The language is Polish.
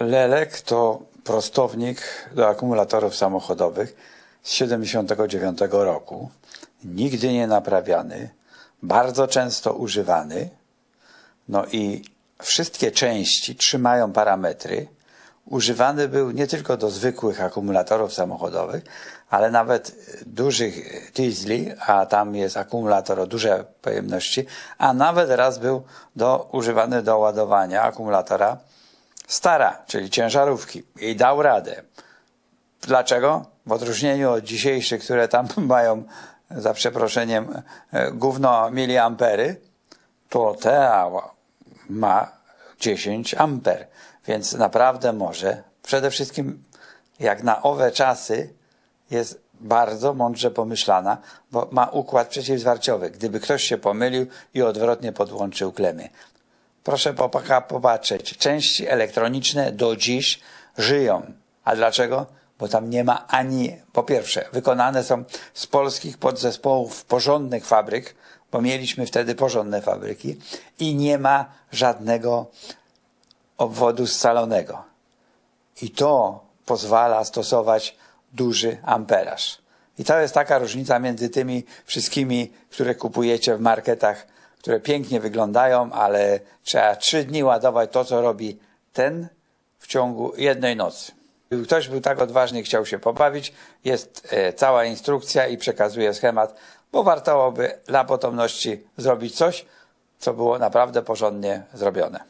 Lelek to prostownik do akumulatorów samochodowych z 79 roku. Nigdy nie naprawiany, bardzo często używany. No i wszystkie części trzymają parametry. Używany był nie tylko do zwykłych akumulatorów samochodowych, ale nawet dużych diesli, a tam jest akumulator o dużej pojemności, a nawet raz był do, używany do ładowania akumulatora stara, czyli ciężarówki i dał radę. Dlaczego? W odróżnieniu od dzisiejszych, które tam mają, za przeproszeniem, e, gówno miliampery, to ta ma 10 amper, więc naprawdę może. Przede wszystkim, jak na owe czasy, jest bardzo mądrze pomyślana, bo ma układ przeciwzwarciowy. Gdyby ktoś się pomylił i odwrotnie podłączył klemy. Proszę popa- popatrzeć, części elektroniczne do dziś żyją. A dlaczego? Bo tam nie ma ani, po pierwsze, wykonane są z polskich podzespołów porządnych fabryk, bo mieliśmy wtedy porządne fabryki i nie ma żadnego obwodu scalonego. I to pozwala stosować duży amperaż. I to jest taka różnica między tymi wszystkimi, które kupujecie w marketach, które pięknie wyglądają, ale trzeba trzy dni ładować to, co robi ten w ciągu jednej nocy. Ktoś był tak odważny chciał się pobawić, jest e, cała instrukcja i przekazuje schemat, bo warto by dla potomności zrobić coś, co było naprawdę porządnie zrobione.